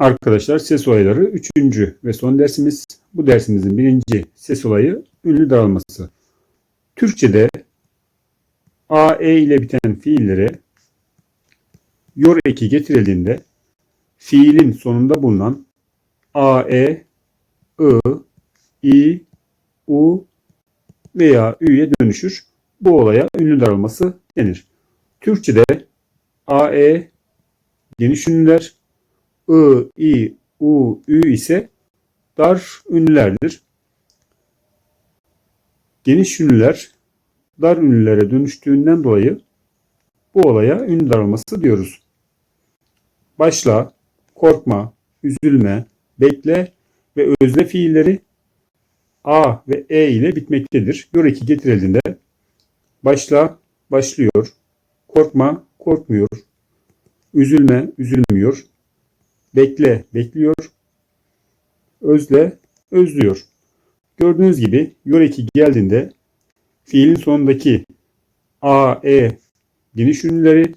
Arkadaşlar ses olayları 3. ve son dersimiz. Bu dersimizin birinci ses olayı ünlü dağılması. Türkçede a, e ile biten fiillere yor eki getirildiğinde fiilin sonunda bulunan a, e, ı, i, u veya ü'ye dönüşür. Bu olaya ünlü daralması denir. Türkçede a, e geniş ünlüler, I, I, U, Ü ise dar ünlülerdir. Geniş ünlüler dar ünlülere dönüştüğünden dolayı bu olaya ünlü daralması diyoruz. Başla, korkma, üzülme, bekle ve özle fiilleri A ve E ile bitmektedir. Göreki getirildiğinde başla, başlıyor, korkma, korkmuyor, üzülme, üzülmüyor, bekle, bekliyor, özle, özlüyor. Gördüğünüz gibi yor eki geldiğinde fiilin sonundaki a, e geniş ünlüleri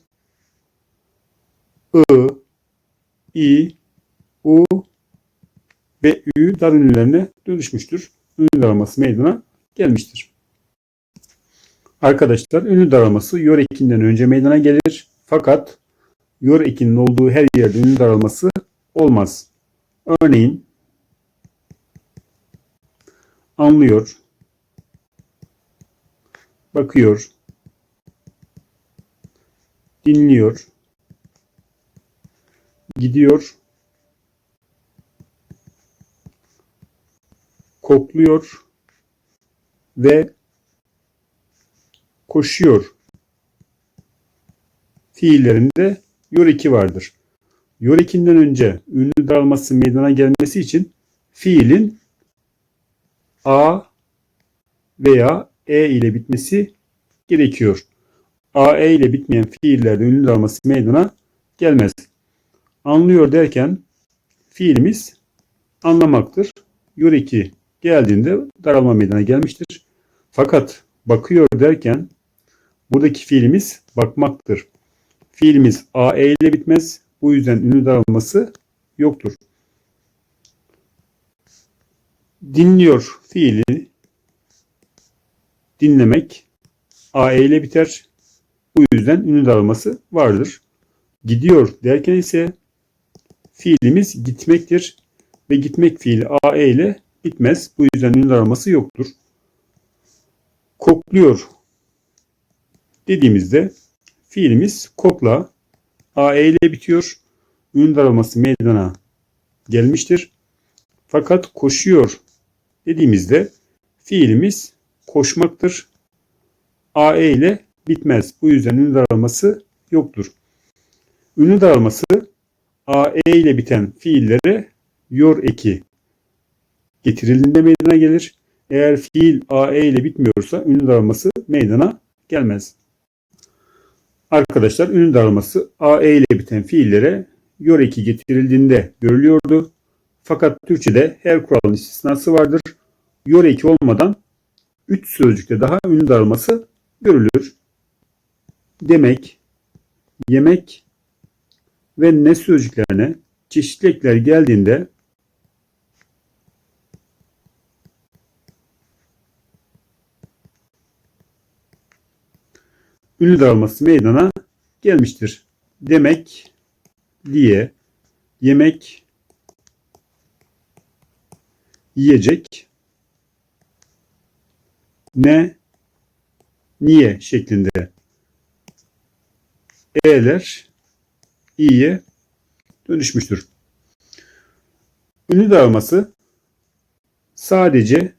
ı, i, u ve ü dar ünlülerine dönüşmüştür. Ünlü daralması meydana gelmiştir. Arkadaşlar ünlü daralması yor ekinden önce meydana gelir. Fakat yor ekinin olduğu her yerde ünlü daralması olmaz. Örneğin anlıyor, bakıyor, dinliyor, gidiyor, kokluyor ve koşuyor fiillerinde yor eki vardır. Yor ekinden önce ünlü daralması meydana gelmesi için fiilin a veya e ile bitmesi gerekiyor. A, E ile bitmeyen fiillerde ünlü daralması meydana gelmez. Anlıyor derken fiilimiz anlamaktır. Yor eki geldiğinde daralma meydana gelmiştir. Fakat bakıyor derken buradaki fiilimiz bakmaktır. Fiilimiz A, E ile bitmez. Bu yüzden ünlü daralması yoktur. Dinliyor fiili dinlemek a e ile biter. Bu yüzden ünlü daralması vardır. Gidiyor derken ise fiilimiz gitmektir ve gitmek fiili a e ile bitmez. Bu yüzden ünlü daralması yoktur. Kokluyor dediğimizde fiilimiz kokla a e ile bitiyor. Ünlü daralması meydana gelmiştir. Fakat koşuyor dediğimizde fiilimiz koşmaktır. AE ile bitmez. Bu yüzden ünlü daralması yoktur. Ünlü daralması AE ile biten fiillere yor eki getirildiğinde meydana gelir. Eğer fiil AE ile bitmiyorsa ünlü daralması meydana gelmez. Arkadaşlar ünlü daralması AE ile biten fiillere yor eki getirildiğinde görülüyordu. Fakat Türkçede her kuralın istisnası vardır. Yor eki olmadan 3 sözcükte daha ünlü daralması görülür. Demek, yemek ve ne sözcüklerine çeşitli ekler geldiğinde ünlü daralması meydana gelmiştir. Demek diye yemek yiyecek ne niye şeklinde e'ler i'ye dönüşmüştür. Ünlü dağılması sadece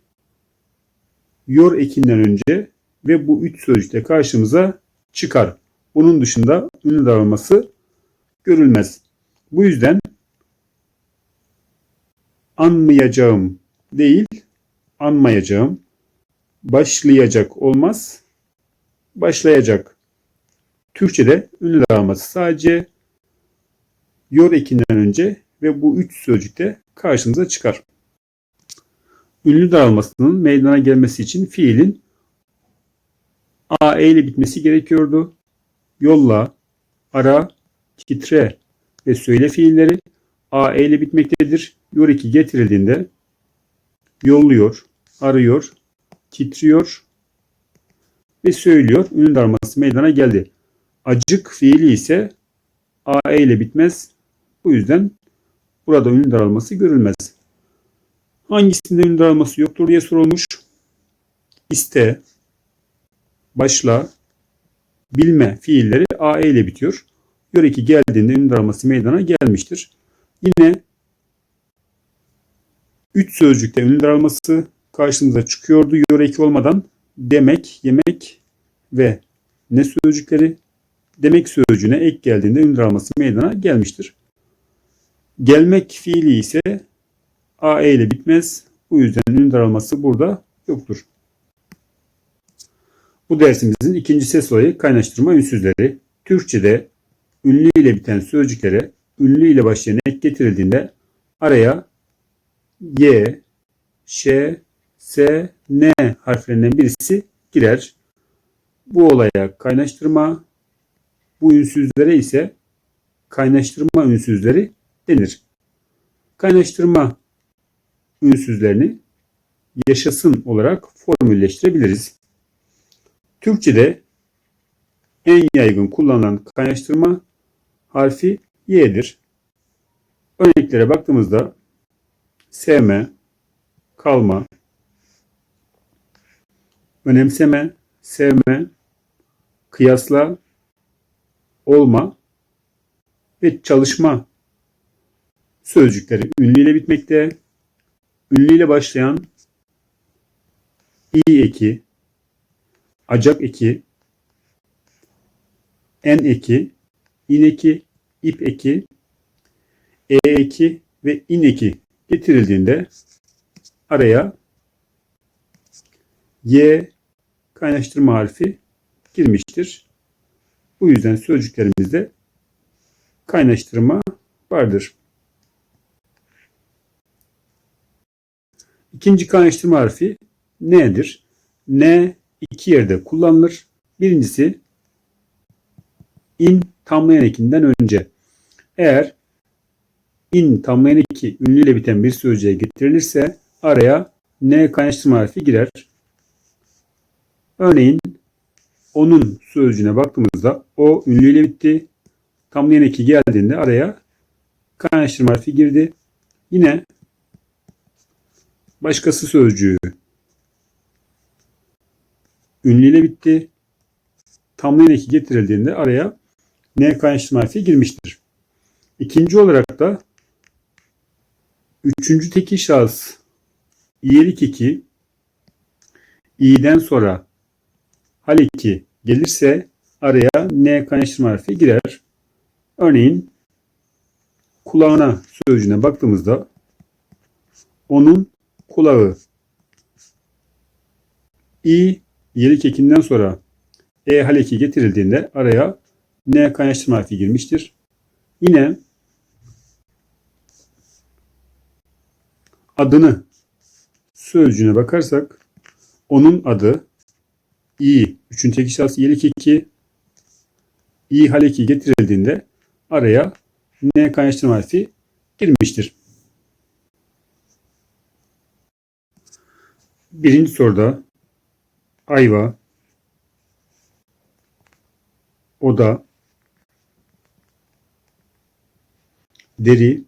yor ekinden önce ve bu üç sözcükte karşımıza çıkar. Bunun dışında ünlü dağılması görülmez. Bu yüzden anmayacağım değil, anmayacağım, başlayacak olmaz, başlayacak. Türkçede ünlü dağılması sadece yor ekinden önce ve bu üç sözcükte karşımıza çıkar. Ünlü dağılmasının meydana gelmesi için fiilin a e ile bitmesi gerekiyordu. Yolla, ara, titre ve söyle fiilleri A E ile bitmektedir. Yor 2 getirildiğinde yolluyor, arıyor, titriyor ve söylüyor. Ünlü darması meydana geldi. Acık fiili ise A E ile bitmez. Bu yüzden burada ünlü daralması görülmez. Hangisinde ünlü daralması yoktur diye sorulmuş. İste, başla, bilme fiilleri A E ile bitiyor. Yor 2 geldiğinde ünlü daralması meydana gelmiştir. Yine 3 sözcükte ünlü daralması karşımıza çıkıyordu. Yor 2 olmadan demek, yemek ve ne sözcükleri demek sözcüğüne ek geldiğinde ünlü daralması meydana gelmiştir. Gelmek fiili ise a e ile bitmez. Bu yüzden ünlü daralması burada yoktur. Bu dersimizin ikinci ses olayı kaynaştırma ünsüzleri. Türkçe'de ünlü ile biten sözcüklere ünlü ile başlayan ek getirildiğinde araya y, ş, s, n harflerinden birisi girer. Bu olaya kaynaştırma, bu ünsüzlere ise kaynaştırma ünsüzleri denir. Kaynaştırma ünsüzlerini yaşasın olarak formülleştirebiliriz. Türkçe'de en yaygın kullanılan kaynaştırma harfi y'dir. Örneklere baktığımızda sevme, kalma, önemseme, sevme, kıyasla, olma ve çalışma sözcükleri ünlü ile bitmekte. Ünlü ile başlayan i eki, acak eki, en eki, in eki, ip eki, e eki ve in eki getirildiğinde araya y kaynaştırma harfi girmiştir. Bu yüzden sözcüklerimizde kaynaştırma vardır. İkinci kaynaştırma harfi nedir? Ne iki yerde kullanılır. Birincisi in tamlayan ekinden önce. Eğer in tamlayan eki ünlüyle biten bir sözcüğe getirilirse araya ne kaynaştırma harfi girer. Örneğin onun sözcüğüne baktığımızda o ünlüyle bitti. Tamlayan eki geldiğinde araya kaynaştırma harfi girdi. Yine başkası sözcüğü ünlüyle bitti. Tamlayan eki getirildiğinde araya ne kaynaştırma harfi girmiştir. İkinci olarak da üçüncü tekil şahıs iyilik eki i'den sonra hal eki gelirse araya ne kaynaştırma harfi girer. Örneğin kulağına sözcüğüne baktığımızda onun kulağı i iyilik ekinden sonra e hal eki getirildiğinde araya ne kaynaştırma harfi girmiştir. Yine adını sözcüğüne bakarsak onun adı i, üçün tek şahsı iyilik eki, i hal eki getirildiğinde araya ne kaynaştırma harfi girmiştir. Birinci soruda ayva, oda, deri,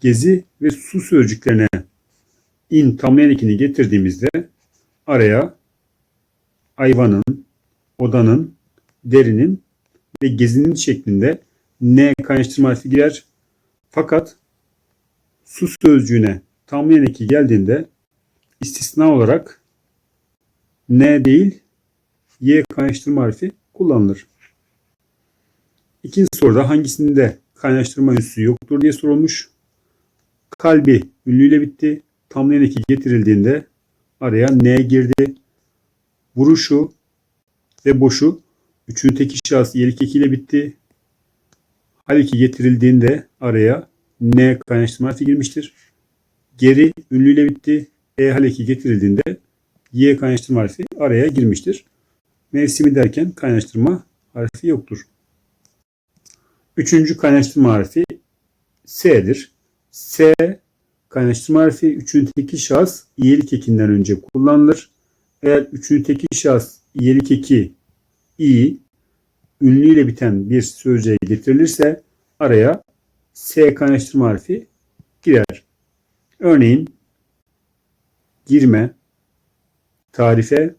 gezi ve su sözcüklerine in tamlayan ekini getirdiğimizde araya ayvanın, odanın, derinin ve gezinin şeklinde ne kaynaştırma harfi girer. Fakat su sözcüğüne tamlayan eki geldiğinde istisna olarak ne değil y kaynaştırma harfi kullanılır. İkinci soruda hangisinde kaynaştırma üssü yoktur diye sorulmuş. Kalbi ünlüyle bitti. Tamlayan eki getirildiğinde araya ne girdi. Vuruşu ve boşu üçüncü tek şahıs iyilik ekiyle bitti. Hal eki getirildiğinde araya ne kaynaştırma harfi girmiştir. Geri ünlüyle bitti. E hal eki getirildiğinde y kaynaştırma harfi araya girmiştir. Mevsimi derken kaynaştırma harfi yoktur. Üçüncü kaynaştırma harfi S'dir. S kaynaştırma harfi üçüncü tekil şahıs iyilik ekinden önce kullanılır. Eğer üçüncü tekil şahıs iyilik eki i ünlüyle biten bir sözcüğe getirilirse araya S kaynaştırma harfi girer. Örneğin girme, tarife,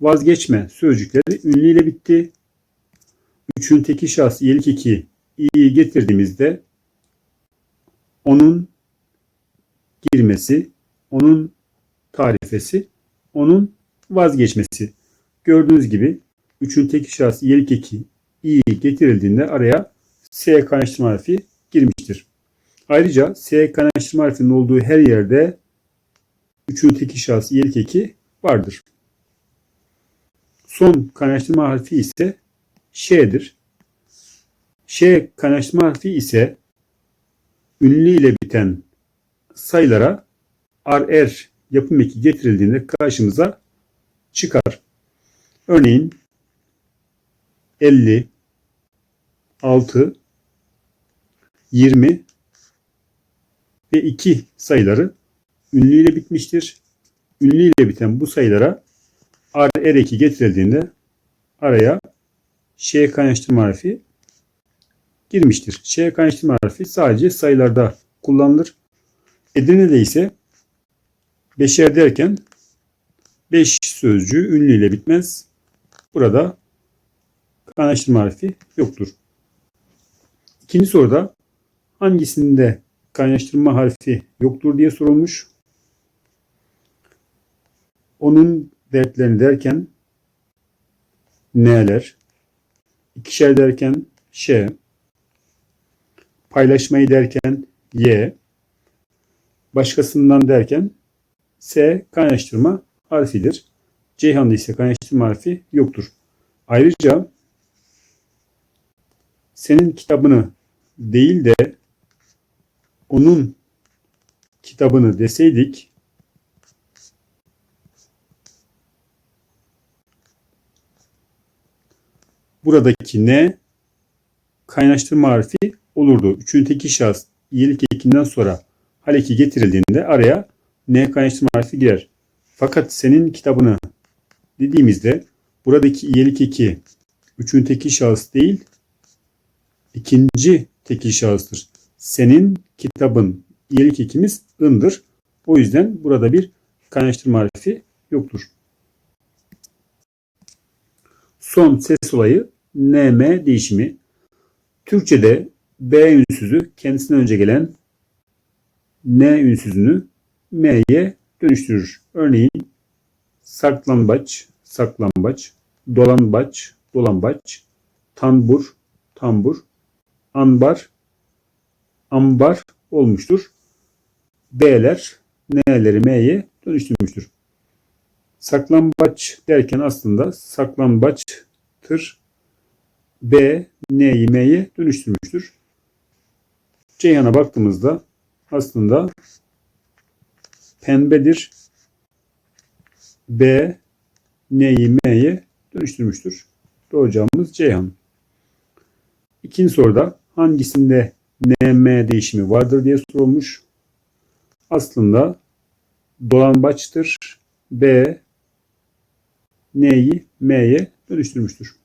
vazgeçme sözcükleri ünlüyle bitti. Üçün teki şahs iyilik eki i'yi getirdiğimizde onun girmesi, onun tarifesi, onun vazgeçmesi. Gördüğünüz gibi üçün teki şahs iyilik eki i getirildiğinde araya S kaynaştırma harfi. Ayrıca S kaynaştırma harfinin olduğu her yerde üçün teki şahs iyilik eki vardır. Son kaynaştırma harfi ise Ş'dir. Ş kaynaştırma harfi ise ünlü ile biten sayılara RR yapım eki getirildiğinde karşımıza çıkar. Örneğin 50, 6, 20 ve 2 sayıları ünlü ile bitmiştir. Ünlü ile biten bu sayılara RR eki getirildiğinde araya Ş kaynaştırma harfi girmiştir. Ş kaynaştırma harfi sadece sayılarda kullanılır. Edirne'de ise beşer derken 5 sözcüğü ünlü ile bitmez. Burada kaynaştırma harfi yoktur. İkinci soruda hangisinde kaynaştırma harfi yoktur diye sorulmuş. Onun dertlerini derken neler, ikişer derken ş, paylaşmayı derken y, başkasından derken s kaynaştırma harfidir. Ceyhan'da ise kaynaştırma harfi yoktur. Ayrıca senin kitabını değil de onun kitabını deseydik buradaki ne kaynaştırma harfi olurdu. Üçüncü teki şahıs iyilik ekinden sonra hal eki getirildiğinde araya ne kaynaştırma harfi girer. Fakat senin kitabını dediğimizde buradaki iyilik eki üçüncü teki şahıs değil ikinci tekil şahıstır. Senin kitabın iyilik ekimiz ındır. O yüzden burada bir kaynaştırma harfi yoktur. Son ses olayı NM değişimi. Türkçe'de B ünsüzü kendisinden önce gelen N ünsüzünü M'ye dönüştürür. Örneğin saklambaç, saklambaç, dolambaç, dolambaç, tambur, tambur, anbar, ambar olmuştur. B'ler N'leri M'ye dönüştürmüştür. Saklambaç derken aslında saklambaçtır. B N'yi M'ye dönüştürmüştür. Ceyhan'a baktığımızda aslında pembedir. B N'yi M'ye dönüştürmüştür. Doğru cevabımız Ceyhan. İkinci soruda hangisinde NM değişimi vardır diye sorulmuş. Aslında dolambaçtır. B N'yi M'ye dönüştürmüştür.